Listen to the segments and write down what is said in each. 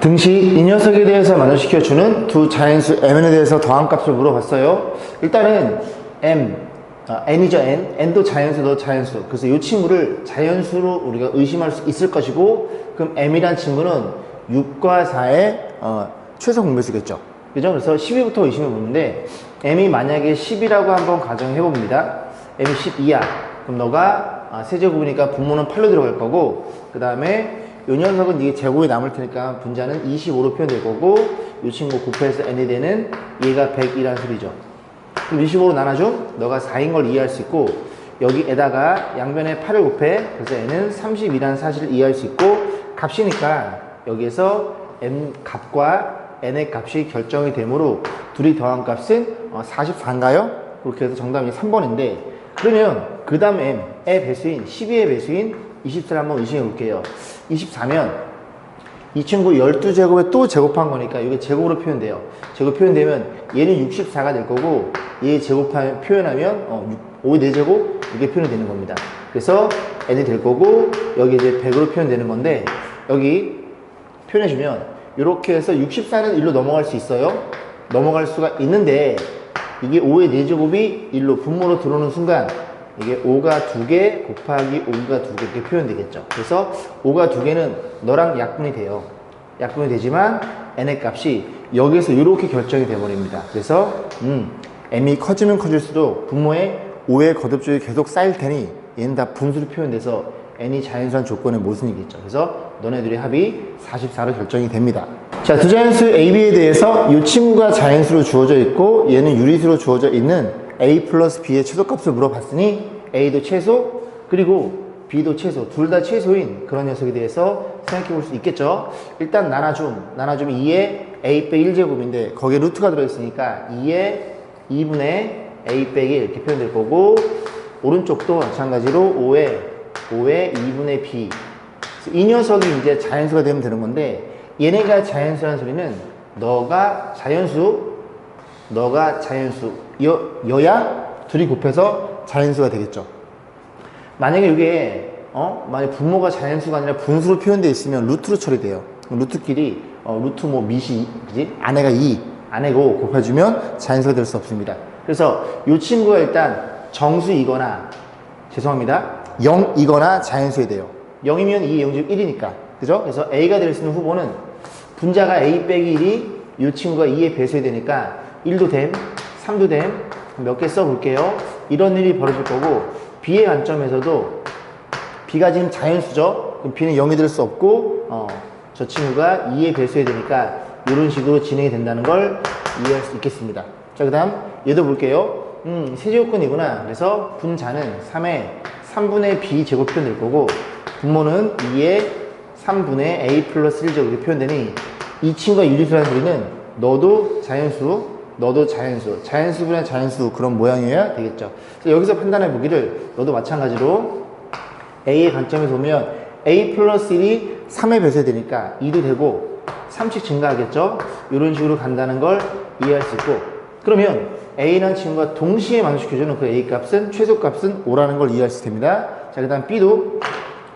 등식 이 녀석에 대해서 만족시켜주는 두 자연수 mn에 대해서 더함 값을 물어봤어요. 일단은 m, 아, n이죠 n, n도 자연수, 너 자연수. 그래서 이 친구를 자연수로 우리가 의심할 수 있을 것이고, 그럼 m이란 친구는 6과 4의 어, 최소 공배수겠죠. 그죠? 그래서 10위부터 의심해 보는데, m이 만약에 10이라고 한번 가정해 봅니다. m이 12야. 그럼 너가 아, 세제곱이니까 분모는 8로 들어갈 거고, 그 다음에 요 녀석은 이게 제곱이 남을 테니까 분자는 25로 표현될 거고 이 친구 곱해서 n이 되는 얘가 100이라는 소리죠. 그럼 25로 나눠줘? 너가 4인 걸 이해할 수 있고 여기에다가 양변에 8을 곱해 그래서 n은 30이라는 사실을 이해할 수 있고 값이니까 여기에서 m 값과 n의 값이 결정이 되므로 둘이 더한 값은 44인가요? 그렇게 해서 정답이 3번인데 그러면 그 다음 m의 배수인 12의 배수인 24를 한번 의심해 볼게요. 24면 이 친구 12제곱에 또 제곱한 거니까 이게 제곱으로 표현돼요. 제곱 표현되면 얘는 64가 될 거고 얘 제곱하면 표현하면 어, 5, 4제곱 이게 표현이 되는 겁니다. 그래서 n이 될 거고 여기 이제 100으로 표현되는 건데 여기 표현해 주면 이렇게 해서 64는 1로 넘어갈 수 있어요. 넘어갈 수가 있는데 이게 5의 4제곱이 1로 분모로 들어오는 순간 이게 5가 2개 곱하기 5가 2개 이렇게 표현되겠죠. 그래서 5가 2개는 너랑 약분이 돼요. 약분이 되지만 n의 값이 여기서 이렇게 결정이 돼버립니다. 그래서 음, m이 커지면 커질수록 분모에 5의 거듭줄이 계속 쌓일 테니 얘는 다 분수로 표현돼서 n이 자연수한 조건의 모순이겠죠. 그래서 너네들의 합이 44로 결정이 됩니다. 자, 두 자연수 A, B에 대해서 이 친구가 자연수로 주어져 있고 얘는 유리수로 주어져 있는 A 플러스 B의 최소값을 물어봤으니 A도 최소 그리고 B도 최소 둘 다 최소인 그런 녀석에 대해서 생각해 볼 수 있겠죠. 일단 나눠줌 나눠줌 2에 A 빼기 1제곱인데 거기에 루트가 들어있으니까 2에 2분의 A 빼기 이렇게 표현될 거고 오른쪽도 마찬가지로 5에 5에 2분의 B 이 녀석이 이제 자연수가 되면 되는 건데 얘네가 자연수라는 소리는 너가 자연수 너가 자연수 여, 여야 둘이 곱해서 자연수가 되겠죠. 만약에 이게 어? 만약 분모가 자연수가 아니라 분수로 표현되어 있으면 루트로 처리돼요. 루트끼리 어, 루트 뭐 미시 그지? 아내가 2 아내고 곱해주면 자연수가 될 수 없습니다. 그래서 이 친구가 일단 정수이거나 죄송합니다. 0이거나 자연수에 돼요. 0이면 2의 0집 1이니까. 그죠? 그래서 A가 될 수 있는 후보는 분자가 A 빼기 1이 이 친구가 2의 배수에 되니까 1도 됨, 3도 됨, 몇 개 써볼게요. 이런 일이 벌어질 거고, B의 관점에서도 B가 지금 자연수죠? 그럼 B는 0이 될 수 없고, 어, 저 친구가 2의 배수에 되니까 이런 식으로 진행이 된다는 걸 이해할 수 있겠습니다. 자, 그 다음 얘도 볼게요. 음, 세제곱근이구나. 그래서 분자는 3의 3분의 B 제곱 표현될 거고, 분모는 2의 3분의 A 플러스 1 제곱 이렇게 표현되니 이 친구가 유리수라는 소리는 너도 자연수, 너도 자연수, 자연수분의 자연수 그런 모양이어야 되겠죠. 그래서 여기서 판단해 보기를 너도 마찬가지로 A의 관점에서 보면 A 플러스 1이 3의 배수에 되니까 2도 되고 3씩 증가하겠죠. 이런 식으로 간다는 걸 이해할 수 있고 그러면 A라는 친구가 동시에 만족시켜주는 그 A 값은 최소값은 5라는 걸 이해할 수 있습니다. 자, 그 다음 B도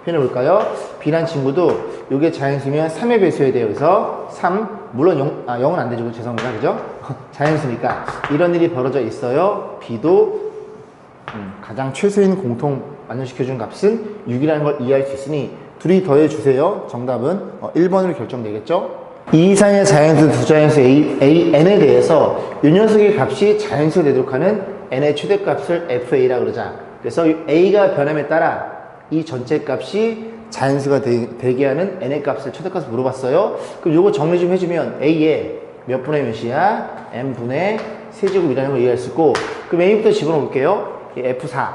표현해 볼까요? B란 친구도 이게 자연수면 3의 배수에. 그래서 3, 물론 0, 아, 0은 안 되죠. 죄송합니다. 그죠? 자연수니까. 이런 일이 벌어져 있어요. B도 음, 가장 최소인 공통 만족시켜준 값은 6이라는 걸 이해할 수 있으니 둘이 더해주세요. 정답은 어, 1번으로 결정되겠죠? 이 이상의 자연수 두 자연수 A, A, N에 대해서 이 녀석의 값이 자연수가 되도록 하는 N의 최대값을 FA라 그러자. 그래서 이 A가 변함에 따라 이 전체 값이 자연수가 되, 게 하는 n의 값을 최대값을 물어봤어요. 그럼 요거 정리 좀 해주면 a의 몇 분의 몇이야? n분의 세제곱이라는 걸 이해할 수 있고 그럼 a부터 집어넣어 볼게요. f4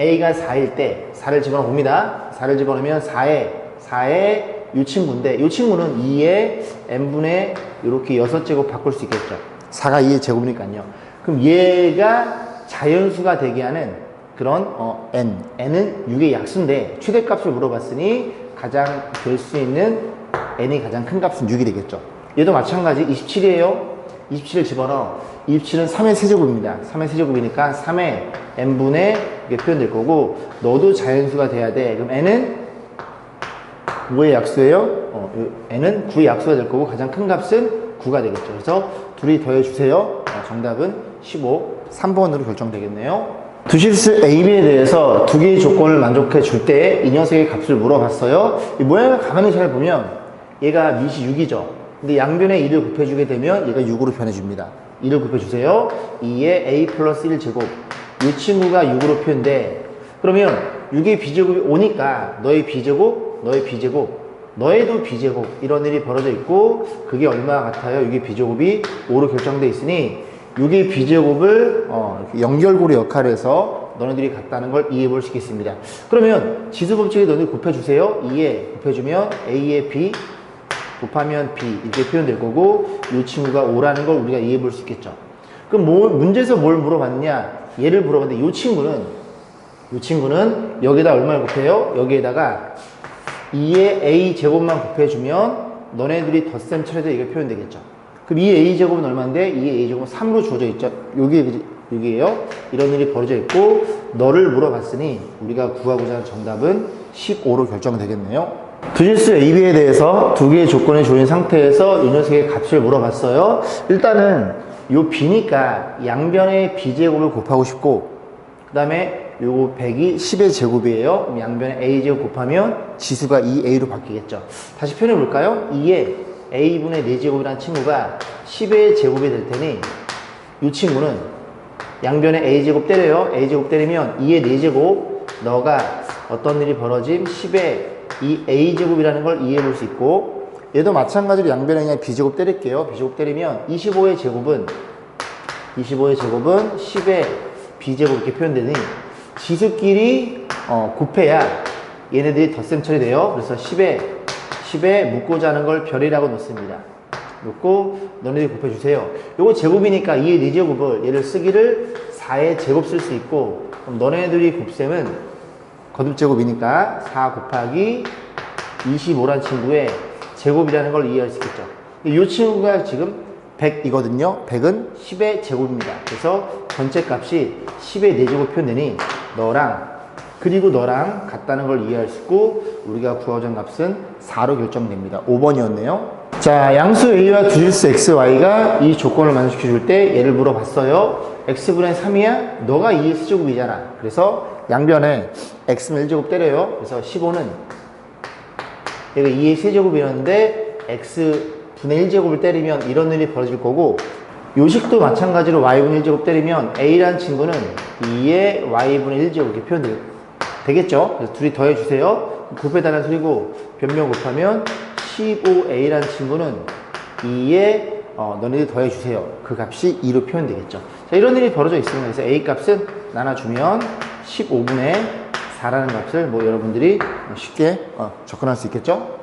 a가 4일 때 4를 집어넣어 봅니다. 4를 집어넣으면 4에 4에 이 친구인데 이 친구는 2의 n분의 이렇게 6제곱 바꿀 수 있겠죠. 4가 2의 제곱이니까요. 그럼 얘가 자연수가 되게 하는 그런 어, n, n은 6의 약수인데 최대값을 물어봤으니 가장 될 수 있는 n이 가장 큰 값은 6이 되겠죠. 얘도 마찬가지 27이에요. 27을 집어넣어. 27은 3의 세제곱입니다. 3의 세제곱이니까 3의 n분의 이게 표현될 거고 너도 자연수가 돼야 돼. 그럼 n은 뭐의 약수예요? 어, 요 n은 9의 약수가 될 거고 가장 큰 값은 9가 되겠죠. 그래서 둘이 더해주세요. 어, 정답은 15, 3번으로 결정되겠네요. 두실수 AB에 대해서 두 개의 조건을 만족해 줄 때 이 녀석의 값을 물어봤어요. 이 모양을 가만히 잘 보면 얘가 밑이 6이죠. 근데 양변에 2를 곱해주게 되면 얘가 6으로 변해줍니다. 2를 곱해주세요. 2에 a 플러스 1 제곱. 이 친구가 6으로 표현돼. 그러면 6의 b제곱이 오니까 너의 b제곱, 너의 b제곱, 너의도 b제곱 이런 일이 벌어져 있고 그게 얼마 같아요? 6의 b제곱이 5로 결정돼 있으니 6의 b제곱을 어, 연결고리 역할을 해서 너네들이 같다는 걸 이해해 볼 수 있겠습니다. 그러면 지수 법칙에 너네들 곱해주세요. 2에 곱해주면 a의 b 곱하면 b 이렇게 표현될 거고 이 친구가 5라는 걸 우리가 이해해 볼 수 있겠죠. 그럼 뭐, 문제에서 뭘 물어봤냐? 얘를 물어봤는데 이 친구는 이 친구는 여기다 얼마를 곱해요? 여기에다가 2의 a 제곱만 곱해주면 너네들이 덧셈 처리돼 이게 표현되겠죠. 그럼 2의 a 제곱은 얼마인데 2의 a 제곱은 3로 주어져 있죠. 여기 여기에요. 이런 일이 벌어져 있고 너를 물어봤으니 우리가 구하고자 하는 정답은 15로 결정되겠네요. 두질수 AB에 대해서 두 개의 조건이 조인 상태에서 이 녀석의 값을 물어봤어요. 일단은 요 B니까 양변의 B제곱을 곱하고 싶고 그 다음에 요거 100이 10의 제곱이에요. 양변에 A제곱 곱하면 지수가 2A로 바뀌겠죠. 다시 표현해 볼까요? 2에 A분의 4제곱이라는 친구가 10의 제곱이 될 테니 이 친구는 양변에 A제곱 때려요. A제곱 때리면 2의 4제곱 너가 어떤 일이 벌어짐? 10의 이 A제곱이라는 걸 이해해 볼 수 있고 얘도 마찬가지로 양변에 그냥 B제곱 때릴게요. B제곱 때리면 25의 제곱은 25의 제곱은 10의 B제곱 이렇게 표현되니 지수끼리 어, 곱해야 얘네들이 덧셈 처리돼요. 그래서 10에 10에 묶고자 하는 걸 별이라고 놓습니다. 놓고 너네들이 곱해주세요. 요거 제곱이니까 2의 4제곱을 얘를 쓰기를 4의 제곱 쓸 수 있고 그럼 너네들이 곱셈은 거듭제곱이니까 4 곱하기 25란 친구의 제곱이라는 걸 이해할 수 있겠죠. 이 친구가 지금 100이거든요. 100은 10의 제곱입니다. 그래서 전체 값이 10의 4제곱 표현되니 너랑 그리고 너랑 같다는 걸 이해할 수 있고 우리가 구하던 값은 4로 결정됩니다. 5번이었네요. 자, 양수 A와 두질수 XY가 이 조건을 만족해 줄때 얘를 물어봤어요. X분의 3이야? 너가 2의 수제곱이잖아. 그래서 양변에 X는 1제곱 때려요. 그래서 15는 얘가 2의 세제곱이었는데 X분의 1제곱을 때리면 이런 일이 벌어질 거고 요식도 마찬가지로 Y분의 1제곱 때리면 A라는 친구는 2의 Y분의 1제곱 이렇게 표현 되겠죠? 그래서 둘이 더해주세요. 곱해달라는 소리고 변명 곱하면 15A라는 친구는 2의 어, 너네들 더해주세요. 그 값이 2로 표현되겠죠. 자, 이런 일이 벌어져 있습니다. 그래서 A 값은 나눠주면 15분의 4라는 값을 뭐 여러분들이 쉽게 어, 접근할 수 있겠죠?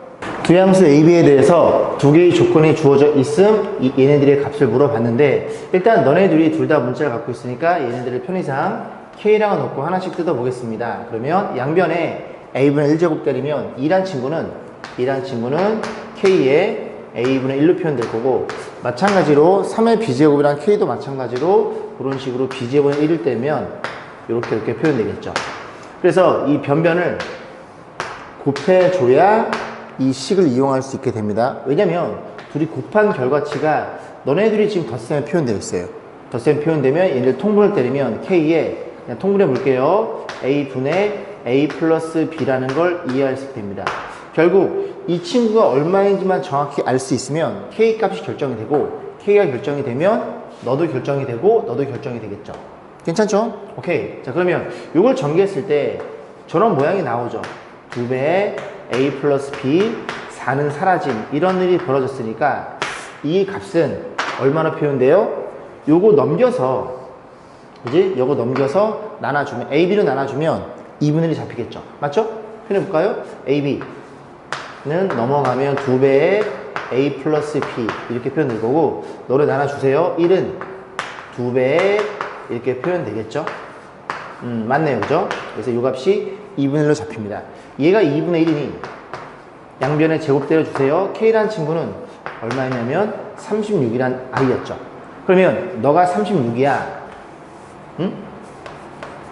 두 양수 AB에 대해서 두 개의 조건이 주어져 있음 이, 얘네들의 값을 물어봤는데 일단 너네들이 둘 다 문자를 갖고 있으니까 얘네들을 편의상 K랑을 넣고 하나씩 뜯어보겠습니다. 그러면 양변에 A분의 1제곱 때리면 2란 친구는 2란 친구는 K의 A분의 1로 표현될 거고 마찬가지로 3의 B제곱이랑 K도 마찬가지로 그런 식으로 B제곱의 1을 떼면 이렇게 이렇게 표현되겠죠. 그래서 이 변변을 곱해줘야 이 식을 이용할 수 있게 됩니다. 왜냐면 둘이 곱한 결과치가 너네들이 지금 덧셈에 표현되어 있어요. 덧셈 표현되면 얘를 통분을 때리면 K에 그냥 통분해 볼게요. A분의 A 플러스 B라는 걸 있게 됩니다. 결국 이 친구가 얼마인지만 정확히 알 수 있으면 K 값이 결정이 되고 K가 결정이 되면 너도 결정이 되고 너도 결정이 되겠죠. 괜찮죠? 오케이. 자 그러면 이걸 전개했을 때 저런 모양이 나오죠. 두 배의 A 플러스 B 4는 사라짐 이런 일이 벌어졌으니까 이 값은 얼마나 표현돼요? 요거 넘겨서 그지? 요거 넘겨서 나눠주면 AB로 나눠주면 2분의 1이 잡히겠죠. 맞죠? 표현해 볼까요? AB는 넘어가면 두 배의 A 플러스 B 이렇게 표현될 거고 너를 나눠주세요. 1은 두 배의 이렇게 표현되겠죠? 음, 맞네요. 그죠? 그래서 이 값이 2분의 1로 잡힙니다. 얘가 2분의 1이니 양변에 제곱 때려주세요. K라는 친구는 얼마였냐면 36이란 아이였죠. 그러면 너가 36이야. 응?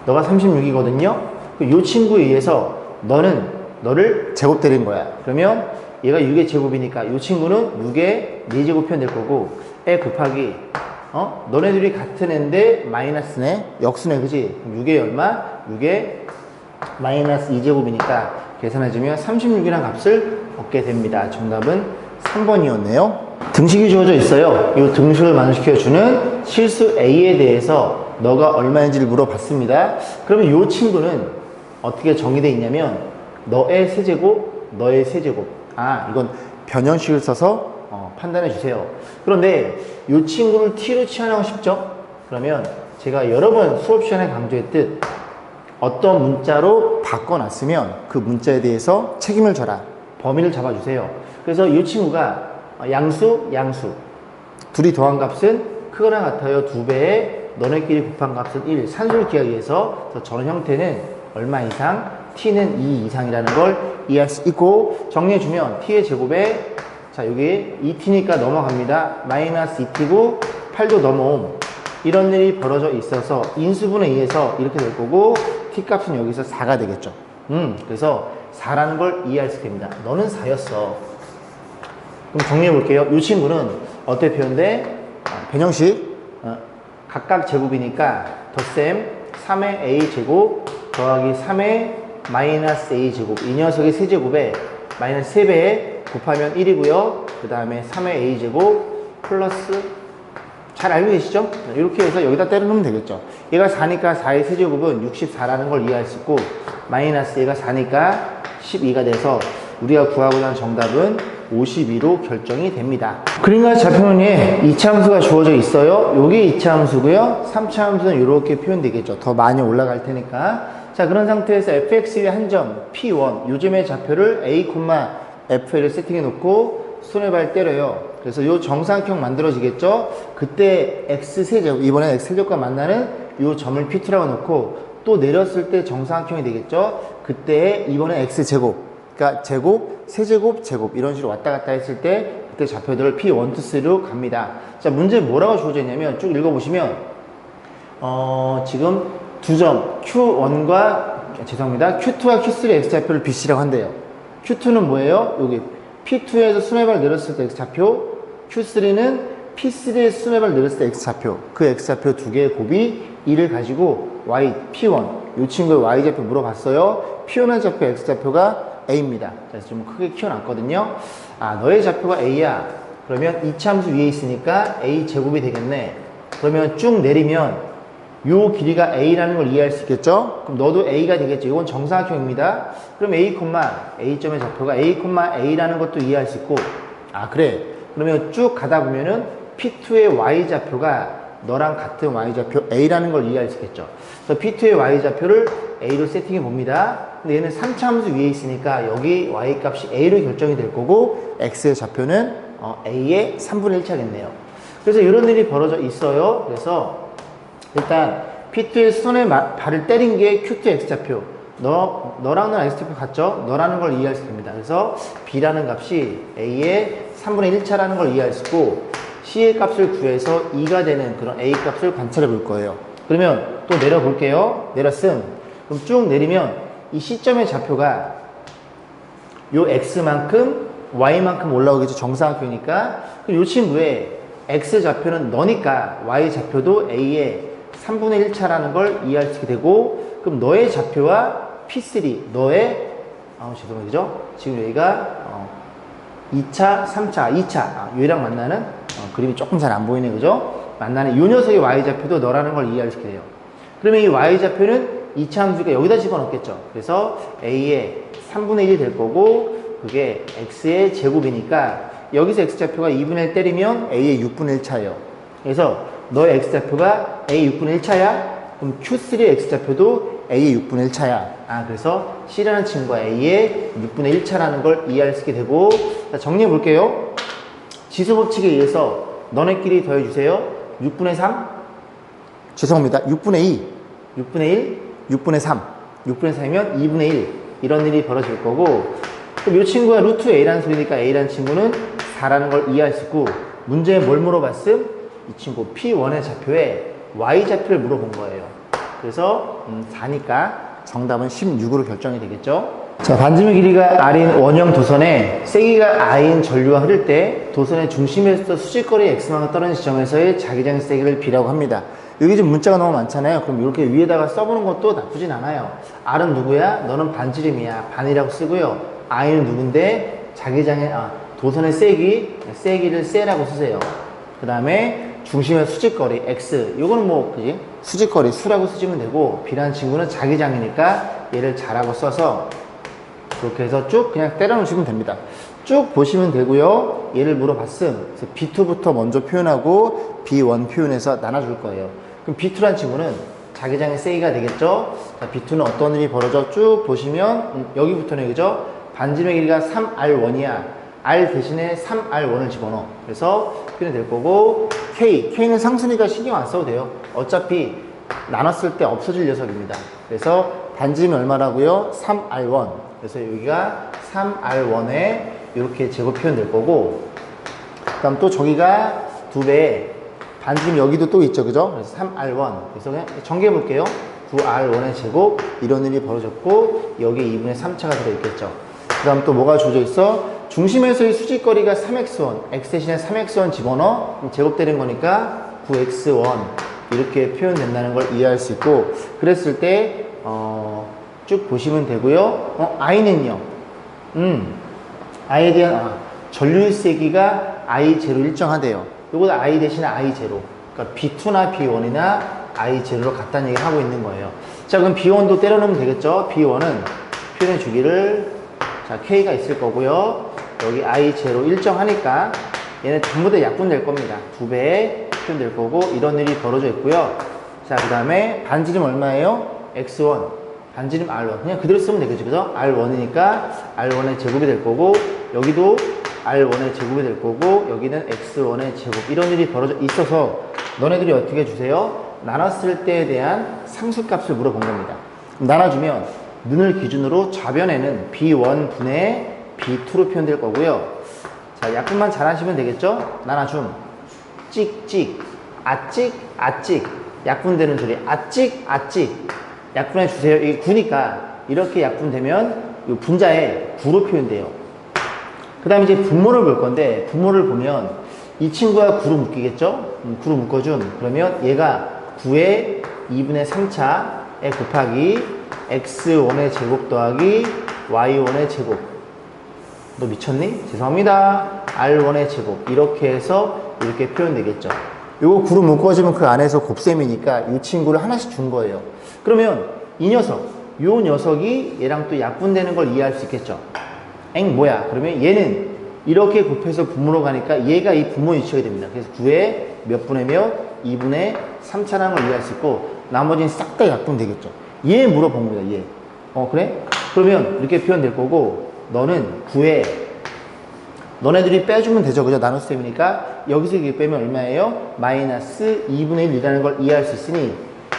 너가 36이거든요. 이 친구에 의해서 너는 너를 제곱 때린 거야. 그러면 얘가 6의 제곱이니까 이 친구는 6의 4제곱 표현될 거고 에 곱하기 어? 너네들이 같은 애인데 마이너스네 역수네 그지? 6의 얼마? 6의 마이너스 2제곱이니까 계산해주면 36이라는 값을 얻게 됩니다. 정답은 3번이었네요. 등식이 주어져 있어요. 이 등식을 만족시켜주는 실수 A에 대해서 너가 얼마인지를 물어봤습니다. 그러면 이 친구는 어떻게 정의되어 있냐면 너의 세제곱, 너의 세제곱. 아, 이건 변형식을 써서 어, 판단해 주세요. 그런데 이 친구를 T로 치환하고 싶죠? 그러면 제가 여러 번 수업 시간에 강조했듯 어떤 문자로 바꿔놨으면 그 문자에 대해서 책임을 져라. 범위를 잡아주세요. 그래서 이 친구가 양수, 양수. 둘이 더한 값은 크거나 같아요. 두 배에 너네끼리 곱한 값은 1. 산수를 기하기 위해서 그래서 저런 형태는 얼마 이상, t는 2 이상이라는 걸 이해할 수 있고 정리해주면 t의 제곱에 자 여기 2t니까 넘어갑니다. 마이너스 2t고 8도 넘어옴. 이런 일이 벌어져 있어서 인수분에 의해서 이렇게 될 거고 t 값은 여기서 4가 되겠죠. 음, 그래서 4라는 걸 이해할 수 있습니다. 너는 4였어. 그럼 정리해 볼게요. 이 친구는 어떻게 표현돼? 아, 변형식. 어, 각각 제곱이니까 덧셈 3의 a 제곱 더하기 3의 마이너스 a 제곱. 이 녀석의 세제곱에 마이너스 3배에 곱하면 1이고요. 그 다음에 3의 a 제곱 플러스 잘 알고 계시죠? 이렇게 해서 여기다 때려 넣으면 되겠죠. 얘가 4니까 4의 세제곱은 64라는 걸 이해할 수 있고 마이너스 얘가 4니까 12가 돼서 우리가 구하고자 하는 정답은 52로 결정이 됩니다. 그림과 좌표면에 2차 함수가 주어져 있어요. 요게 2차 함수고요. 3차 함수는 이렇게 표현되겠죠. 더 많이 올라갈 테니까. 자, 그런 상태에서 fx의 한 점 p1 요즘의 좌표를 a, f를 세팅해 놓고 손에 발 때려요. 그래서 요 정사각형 만들어지겠죠? 그때 x세제곱, 이번에 x세제곱과 만나는 요 점을 p2라고 놓고 또 내렸을 때 정사각형이 되겠죠? 그때 이번에 x제곱, 그러니까 제곱, 세제곱, 제곱 이런 식으로 왔다 갔다 했을 때 그때 좌표들을 p1, 2, 3로 갑니다. 자, 문제 뭐라고 주어져 있냐면 쭉 읽어보시면 어, 지금 두 점 Q1과 죄송합니다. Q2와 Q3의 X좌표를 BC라고 한대요. Q2는 뭐예요? 여기 P2에서 수매발 내렸을 때 X좌표 Q3는 P3의 수매발 내렸을 때 X좌표 그 X좌표 두 개의 곱이 2를 가지고 Y, P1 이 친구의 Y좌표 물어봤어요. P1의 좌표 X좌표가 A입니다. 그래서 좀 크게 키워놨거든요. 아 너의 좌표가 A야. 그러면 이차 함수 위에 있으니까 A 제곱이 되겠네. 그러면 쭉 내리면 요 길이가 A라는 걸 이해할 수 있겠죠? 그럼 너도 A가 되겠죠. 이건 정사각형입니다. 그럼 A, A점의 좌표가 A, A라는 것도 이해할 수 있고 아 그래. 그러면 쭉 가다 보면은 P2의 Y좌표가 너랑 같은 Y좌표 A라는 걸 이해할 수 있겠죠. 그래서 P2의 Y좌표를 A로 세팅해 봅니다. 근데 얘는 3차 함수 위에 있으니까 여기 Y 값이 A로 결정이 될 거고 X의 좌표는 어, A의 3분의 1차겠네요. 그래서 이런 일이 벌어져 있어요. 그래서 일단 P2의 수선에 마- 발을 때린 게 Q2 X좌표. 너, 너랑은 X좌표 같죠? 너라는 걸 이해할 수 있습니다. 그래서 B라는 값이 A의 3분의 1차라는 걸 이해할 수 있고 C의 값을 구해서 2가 되는 그런 A 값을 관찰해 볼 거예요. 그러면 또 내려 볼게요. 내렸음. 그럼 쭉 내리면 이 시점의 좌표가 요 x만큼 y만큼 올라오겠죠 정사각형이니까 그럼 요 친구의 x 좌표는 너니까 y 좌표도 a의 3분의 1차라는 걸 이해할 수 있게 되고 그럼 너의 좌표와 p3 너의 아 죄송해요 그죠 지금 여기가 어, 2차 3차 2차 아, 얘랑 만나는 어, 그림이 조금 잘 안 보이네 그죠 만나는 요 녀석의 y 좌표도 너라는 걸 있게 돼요 그러면 이 y 좌표는 2차 함수가 여기다 집어넣겠죠. 그래서 a의 3분의 1이 될 거고 그게 x의 제곱이니까 여기서 x 좌표가 2분의 1 때리면 a의 6분의 1 차예요. 그래서 너의 x 좌표가 a 6분의 1 차야? 그럼 q3의 x 좌표도 a의 6분의 1 차야. 아 그래서 c라는 친구가 a의 6분의 1 차라는 걸 이해할 수 있게 되고 자, 정리해 볼게요. 지수 법칙에 의해서 너네끼리 더해주세요. 6분의 3 죄송합니다. 6분의 2, 6분의 1, 6분의 3. 6분의 3이면 2분의 1. 이런 일이 벌어질 거고, 그럼 이 친구가 루트 A라는 소리니까 A라는 친구는 4라는 걸 이해할 수 있고, 문제에 뭘 물어봤음? 이 친구 P1의 좌표에 Y 좌표를 물어본 거예요. 그래서, 음, 4니까 정답은 16으로 결정이 되겠죠? 자, 반지름 길이가 R인 원형 도선에 세기가 I인 전류가 흐를 때 도선의 중심에서 수직거리 X만큼 떨어진 지점에서의 자기장 세기를 B라고 합니다. 여기 지금 문자가 너무 많잖아요. 그럼 이렇게 위에다가 써보는 것도 나쁘진 않아요. R은 누구야? 너는 반지름이야. 반이라고 쓰고요. I는 누군데? 자기장의, 아, 도선의 세기, 세기를 세라고 쓰세요. 그 다음에 중심의 수직거리 x 요거는 뭐 그지 수직거리 수라고 쓰시면 되고 B라는 친구는 자기장이니까 얘를 자라고 써서 그렇게 해서 쭉 그냥 때려 놓으시면 됩니다 쭉 보시면 되고요 얘를 물어봤음 그래서 B2부터 먼저 표현하고 B1 표현해서 나눠줄 거예요 그럼 B2라는 친구는 자기장의 세기가 되겠죠 자, B2는 어떤 일이 벌어져 쭉 보시면 음, 여기부터는 그죠 반지름의 길이가 3R1이야 R 대신에 3R1을 집어넣어. 그래서 표현이 될 거고, K. K는 상순이가 신경 안 써도 돼요. 어차피 나눴을 때 없어질 녀석입니다. 그래서 반지름이 얼마라고요? 3R1. 그래서 여기가 3R1에 이렇게 제곱 표현될 거고, 그 다음 또 저기가 두 배, 반지름 여기도 또 있죠. 그죠? 그래서 3R1. 그래서 그냥 정리해 볼게요. 9R1의 제곱, 이런 일이 벌어졌고, 여기에 2분의 3차가 들어있겠죠. 그 다음 또 뭐가 주어져 있어? 중심에서의 수직거리가 3x1, x 대신에 3x1 집어넣어 제곱되는 거니까 9x1 이렇게 표현된다는 걸 이해할 수 있고 그랬을 때 어, 쭉 보시면 되고요. 어, i는요. 음, i에 대한 아, 전류 세기가 i 제로 일정하대요. 요거 i 대신에 i 제로. 그러니까 b2나 b1이나 i 제로로 같다는 얘기 하고 있는 거예요. 자 그럼 b1도 때려 넣으면 되겠죠. b1은 표현의 주기를 자 k가 있을 거고요. 여기 i 제로 일정하니까 얘는 전부 다 약분될 겁니다. 두 배에 표현될 거고 이런 일이 벌어져 있고요. 자, 그 다음에 반지름 얼마예요? x1. 반지름 r1. 그냥 그대로 쓰면 되겠죠. 그죠? r1이니까 r1의 제곱이 될 거고 여기도 r1의 제곱이 될 거고 여기는 x1의 제곱. 이런 일이 벌어져 있어서 너네들이 어떻게 해주세요? 나눴을 때에 대한 상수값을 물어본 겁니다. 나눠주면 눈을 기준으로 좌변에는 b1분의 B2로 표현될 거고요. 자, 약분만 잘 하시면 되겠죠? 나눠줌. 찍찍. 아찍, 아찍. 약분되는 소리. 아찍, 아찍. 약분해 주세요. 이게 9니까 이렇게 약분되면 이 분자에 9로 표현돼요. 그 다음에 이제 분모를 볼 건데 분모를 보면 이 친구가 9로 묶이겠죠? 음, 9로 묶어준. 그러면 얘가 9의 2분의 3차에 곱하기 x1의 제곱 더하기 y1의 제곱 너 미쳤니? 죄송합니다. R1의 제곱. 이렇게 해서 이렇게 표현되겠죠. 요거 구로 묶어주면 그 안에서 곱셈이니까 이 친구를 하나씩 준 거예요. 그러면 이 녀석, 요 녀석이 얘랑 또 약분되는 걸 이해할 수 있겠죠. 엥, 뭐야? 그러면 얘는 이렇게 곱해서 분모로 가니까 얘가 이 분모 위치가 됩니다. 그래서 9에 몇 분의 몇? 2분의 3차라는 걸 이해할 수 있고 나머지는 싹 다 약분되겠죠. 얘 물어본 겁니다. 얘. 어, 그래? 그러면 이렇게 표현될 거고 너는 9에 너네들이 빼주면 되죠. 그죠? 나눗셈이니까 여기서 이게 빼면 얼마예요? 마이너스 2분의 1이라는 걸 이해할 수 있으니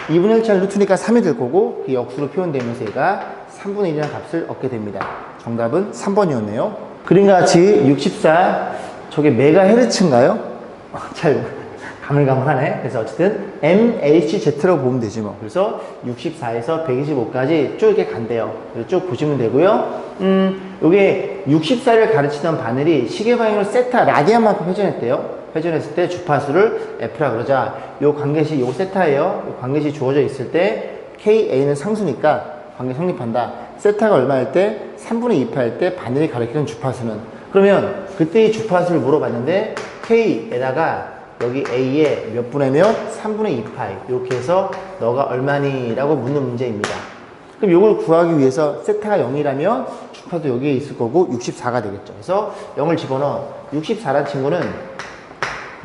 2분의 1차는 루트니까 3이 될 거고 그 역수로 표현되면서 얘가 3분의 1이라는 값을 얻게 됩니다. 정답은 3번이었네요. 그림과 같이 64 저게 메가헤르츠인가요? 잘 가물가물하네. 그래서 어쨌든 MHZ라고 보면 되지 뭐. 그래서 64에서 125까지 쭉 이렇게 간대요. 그래서 쭉 보시면 되고요. 음, 요게 64를 가르치던 바늘이 시계 방향으로 세타 라디안만큼 회전했대요. 회전했을 때 주파수를 F라 그러자. 요 관계시 요 세타예요. 요 관계시 주어져 있을 때 KA는 상수니까 관계 성립한다. 세타가 얼마일 때 3분의 2파 할때 바늘이 가리키는 주파수는 그러면 그때 이 주파수를 물어봤는데 K에다가 여기 A에 몇 분의 몇? 3분의 2파이. 이렇게 해서 너가 얼마니? 라고 묻는 문제입니다. 그럼 이걸 구하기 위해서 세타가 0이라면 주파도 여기에 있을 거고 64가 되겠죠. 그래서 0을 집어넣어. 64라는 친구는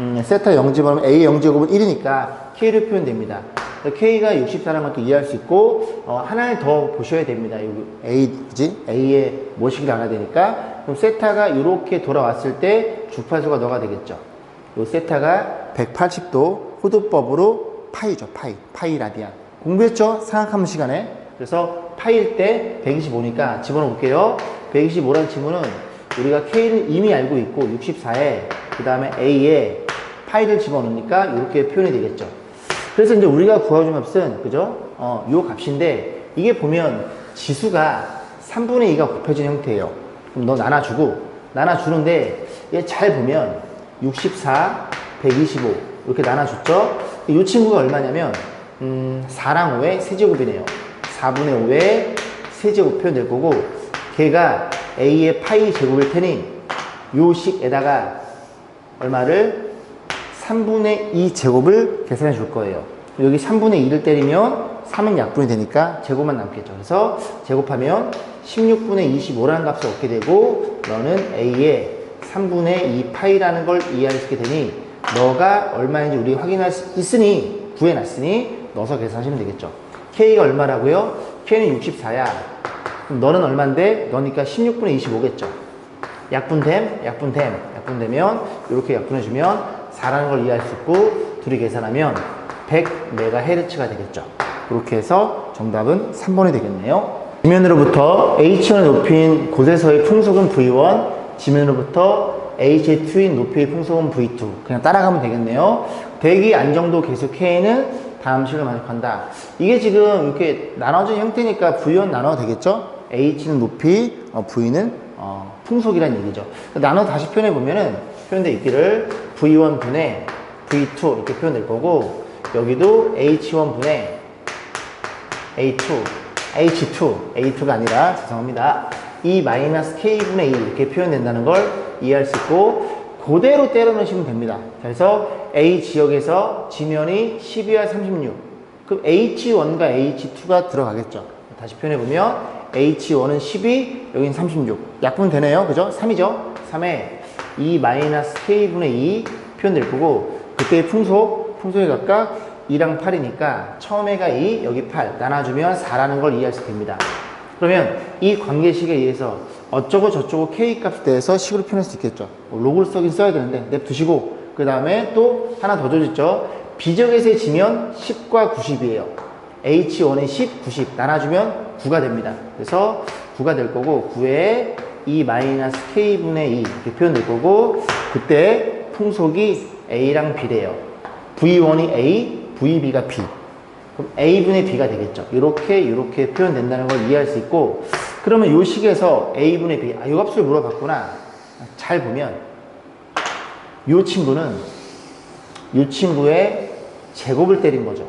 음, 세타 0 집어넣으면 A의 0제곱은 1이니까 K로 표현됩니다. K가 64라는 것도 이해할 수 있고 어, 하나를 더 보셔야 됩니다. 여기 A, 그지? A의 모식을 알아야 되니까 그럼 세타가 이렇게 돌아왔을 때 주파수가 너가 되겠죠. 요 세타가 180도 호두법으로 파이죠. 파이. 파이 라디안. 공부했죠? 상학하는 시간에. 그래서 파일 때 125니까 집어넣어 볼게요. 125라는 친구는 우리가 K를 이미 알고 있고 64에 그 다음에 A에 파이를 집어넣으니까 이렇게 표현이 되겠죠. 그래서 이제 우리가 구하준 값은 그죠? 어, 요 값인데 이게 보면 지수가 3분의 2가 곱해진 형태예요. 그럼 너 나눠주고, 나눠주는데, 얘 잘 보면, 64, 125, 이렇게 나눠줬죠? 이 친구가 얼마냐면, 음, 4랑 5의 세제곱이네요. 4분의 5의 세제곱 표현될 거고, 걔가 A의 파이 제곱일 테니, 요 식에다가 얼마를 3분의 2 제곱을 계산해 줄 거예요. 여기 3분의 2를 때리면 3은 약분이 되니까 제곱만 남겠죠. 그래서 제곱하면 16분의 25라는 값을 얻게 되고 너는 A의 3분의 2 파이라는 걸 이해할 수 있게 되니 너가 얼마인지 우리 확인할 수 있으니 구해놨으니 넣어서 계산하시면 되겠죠. K가 얼마라고요? K는 64야. 그럼 너는 얼마인데? 너니까 16분의 25겠죠. 약분됨, 약분됨, 약분되면 이렇게 약분해주면 4라는 걸 이해할 수 있고 둘이 계산하면 100MHz가 되겠죠. 그렇게 해서 정답은 3번이 되겠네요. 지면으로부터 H의 높이인 곳에서의 풍속은 V1, 지면으로부터 H의 2인 높이의 풍속은 V2. 그냥 따라가면 되겠네요. 대기 안정도 계수 K는 다음 식을 만족한다. 이게 지금 이렇게 나눠진 형태니까 V1 나눠도 되겠죠? H는 높이, 어, V는 어, 풍속이란 얘기죠. 나눠 다시 표현해 보면은 표현돼 있기를 V1 분의 V2 이렇게 표현될 거고 여기도 H1 분의 A2, H2, A2가 아니라 죄송합니다. E 마이너스 K분의 2 이렇게 표현된다는 걸 이해할 수 있고 그대로 때려 넣으시면 됩니다. 그래서 A 지역에서 지면이 12와 36 그럼 H1과 H2가 들어가겠죠. 다시 표현해보면 H1은 12, 여기는 36. 약분 되네요. 그죠? 3이죠? 3에 2 마이너스 K분의 2 표현될 거고 그때의 풍속, 풍속이 각각 2랑 8이니까 처음에가 2, 여기 8 나눠주면 4라는 걸수 됩니다. 그러면 이 관계식에 의해서 어쩌고 저쩌고 K 값에 대해서 식으로 표현할 수 있겠죠. 뭐 로그를 써긴 써야 되는데 냅두시고 그 다음에 또 하나 더 줘줬죠. 비적에서의 지면 10과 90이에요. H1에 10, 90 나눠주면 9가 됩니다. 그래서 9가 될 거고 9에 2 마이너스 K분의 2 이렇게 표현될 거고 그때 풍속이 A랑 B래요. V1이 A, VB가 B. 그럼 A분의 B가 되겠죠. 이렇게 이렇게 표현된다는 걸 이해할 수 있고 그러면 이 식에서 A분의 B, 아, 이 값을 물어봤구나. 잘 보면 이 친구는 이 친구의 제곱을 때린 거죠.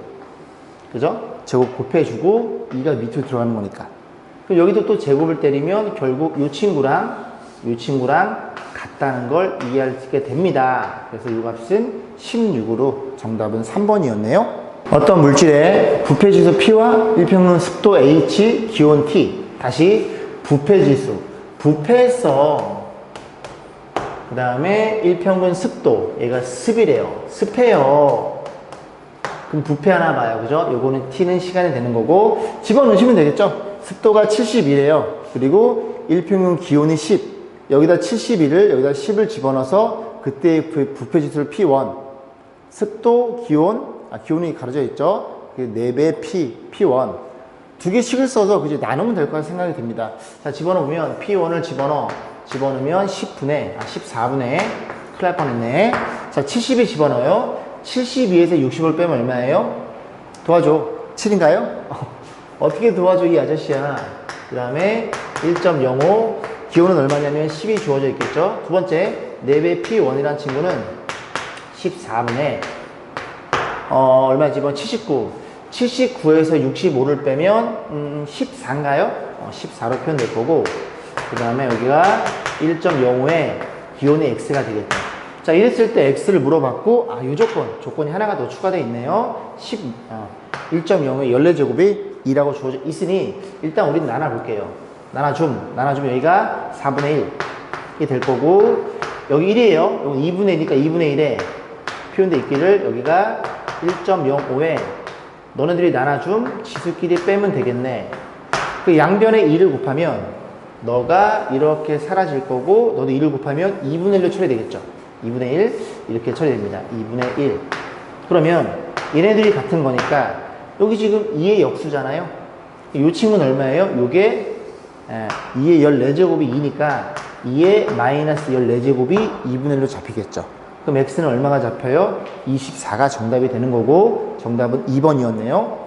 그죠? 제곱 곱해주고 2가 밑으로 들어가는 거니까. 그럼 여기도 또 제곱을 때리면 결국 이 친구랑 이 친구랑 같다는 걸 이해할 수 있게 됩니다. 그래서 이 값은 16으로 정답은 3번이었네요. 어떤 물질의 부패지수 P와 일평균 습도 H, 기온 T. 다시 부패지수. 부패성. 그 다음에 일평균 습도. 얘가 습이래요. 습해요. 그럼 부패 하나 봐요. 그죠? 요거는 T는 시간이 되는 거고, 집어넣으시면 되겠죠? 습도가 70이래요. 그리고 일평균 기온이 10. 여기다 71을, 여기다 10을 집어넣어서 그때의 부- 부패 지수를 P1. 습도, 기온, 아, 기온이 가려져 있죠? 그 4배 P, P1. 두 개씩을 써서 그저 나누면 될 거라 생각이 듭니다. 자, 집어넣으면 P1을 집어넣어. 집어넣으면 10분의, 아, 14분의, 큰일 날 뻔했네. 자, 70에 집어넣어요. 72에서 60을 빼면 얼마예요? 도와줘. 7인가요? 어떻게 도와줘, 이 아저씨야. 그 다음에 1.05. 기온은 얼마냐면 10이 주어져 있겠죠? 두 번째, 4배 P1이라는 친구는 14분의, 어, 얼마 집어? 79. 79에서 65를 빼면, 음, 14인가요? 어, 14로 표현될 거고, 그 다음에 여기가 1.05에 기온이 X가 되겠죠. 자, 이랬을 때 X를 물어봤고, 아, 요 조건, 조건이 하나가 더 추가되어 있네요. 10, 어, 1.05의 14제곱이 2라고 주어져 있으니, 일단 우리는 나눠볼게요. 나눠줌, 나눠주면 여기가 4분의 1이 될 거고, 여기 1이에요. 여기 2분의 1이니까 2분의 1에 표현되어 있기를 여기가 1.05에 너네들이 나눠줌 지수끼리 빼면 되겠네. 그 양변에 2를 곱하면 너가 이렇게 사라질 거고 너도 2를 곱하면 2분의 1로 처리되겠죠. 2분의 1 이렇게 처리됩니다. 2분의 1. 그러면 얘네들이 같은 거니까 여기 지금 2의 역수잖아요. 이 친구는 얼마예요? 요게 2의 14제곱이 2니까 2의 마이너스 14제곱이 2분의 1로 잡히겠죠. 그럼 x는 얼마가 잡혀요? 24가 정답이 되는 거고 정답은 2번이었네요.